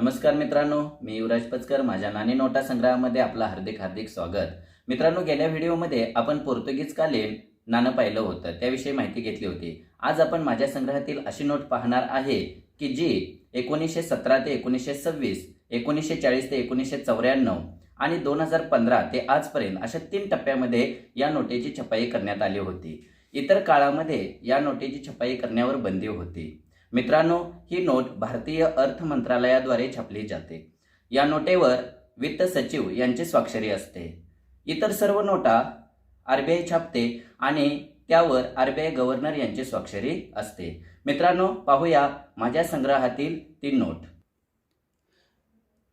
नमस्कार मित्रांनो मी युवराज पचकर माझ्या नाणी नोटा संग्रहामध्ये आपलं हार्दिक हार्दिक स्वागत. मित्रांनो गेल्या व्हिडिओमध्ये आपण पोर्तुगीज कालीन नाणं पाहिलं होतं? त्याविषयी माहिती घेतली होती. आज आपण माझ्या संग्रहातील अशी नोट पाहणार आहे की जी एकोणीसशे सतरा ते एकोणीसशे सव्वीस एकोणीसशे चाळीस ते एकोणीसशे चौऱ्याण्णव आणि दोन हजार पंधरा ते आजपर्यंत अशा तीन टप्प्यामध्ये या नोटेची छपाई करण्यात आली होती. इतर काळामध्ये या नोटेची छपाई करण्यावर बंदी होती. मित्रांनो ही नोट भारतीय अर्थ मंत्रालयाद्वारे छापली जाते. या नोटेवर वित्त सचिव यांची स्वाक्षरी असते. इतर सर्व नोटा आरबीआय छापते आणि त्यावर आरबीआय गव्हर्नर यांची स्वाक्षरी असते. मित्रांनो पाहूया माझ्या संग्रहातील ती नोट.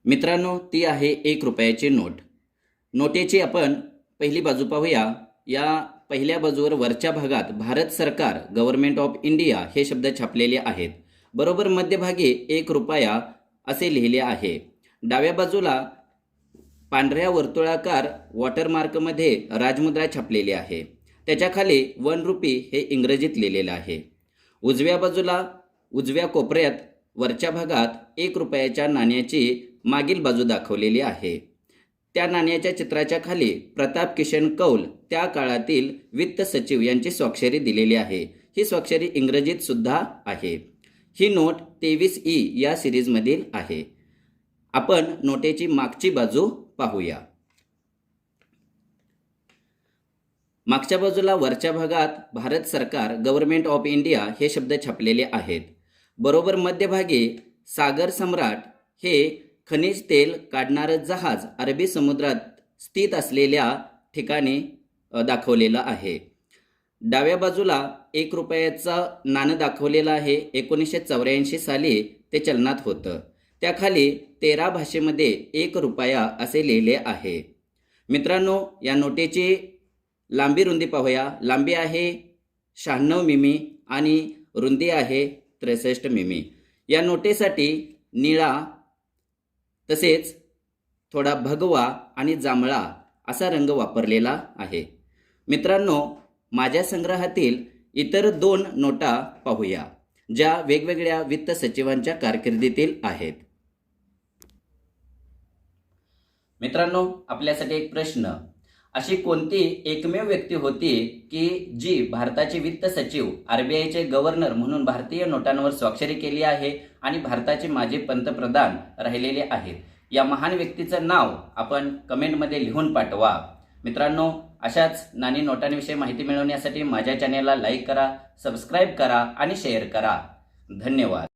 मित्रांनो ती आहे एक रुपयाची नोट. नोटेची आपण पहिली बाजू पाहूया. या पहिल्या बाजूवर वरच्या भागात भारत सरकार गव्हर्नमेंट ऑफ इंडिया हे शब्द छापलेले आहेत. बरोबर मध्यभागी एक रुपया असे लिहिले आहे. डाव्या बाजूला पांढऱ्या वर्तुळाकार वॉटरमार्कमध्ये राजमुद्रा छापलेली आहे. त्याच्याखाली वन रुपी हे इंग्रजीत लिहिलेलं आहे. उजव्या बाजूला उजव्या कोपऱ्यात वरच्या भागात एक रुपयाच्या नाण्याची मागील बाजू दाखवलेली आहे. त्या नाण्याच्या चित्राच्या खाली प्रताप किशन कौल त्या काळातील वित्त सचिव यांची स्वाक्षरी दिलेली आहे. ही स्वाक्षरी इंग्रजीत सुद्धा आहे. ही नोट तेवीस ई या सिरीजमधील आहे. आपण नोटेची मागची बाजू पाहूया. मागच्या बाजूला वरच्या भागात भारत सरकार गव्हर्नमेंट ऑफ इंडिया हे शब्द छापलेले आहेत. बरोबर मध्यभागी सागर सम्राट हे खनिज तेल काढणारं जहाज अरबी समुद्रात स्थित असलेल्या ठिकाणी दाखवलेलं आहे. डाव्या बाजूला एक रुपयाचं नाणं दाखवलेलं आहे. एकोणीसशे चौऱ्याऐंशी साली ते चलनात होतं. त्याखाली तेरा भाषेमध्ये एक रुपया असे लिहिले आहे. मित्रांनो या नोटेची लांबी रुंदी पाहूया. लांबी आहे शहाण्णव मिमी आणि रुंदी आहे त्रेसष्ट मिमी. या नोटेसाठी निळा तसेच थोडा भगवा आणि जांभळा असा रंग वापरलेला आहे. मित्रांनो माझ्या संग्रहातील इतर दोन नोटा पाहूया ज्या वेगवेगळ्या वित्त सचिवांच्या कारकिर्दीतील आहेत. मित्रांनो आपल्यासाठी एक प्रश्न. अशी कोणती एकमेव व्यक्ती होती की जी भारताचे वित्त सचिव आरबीआयचे गव्हर्नर म्हणून भारतीय नोटांवर स्वाक्षरी केली आहे आणि भारताचे माजी पंतप्रधान राहिलेले आहेत? या महान व्यक्तीचं नाव आपण कमेंटमध्ये लिहून पाठवा. मित्रांनो अशाच नाणी नोटांविषयी माहिती मिळवण्यासाठी माझ्या चॅनेलला लाईक करा सबस्क्राईब करा आणि शेअर करा. धन्यवाद.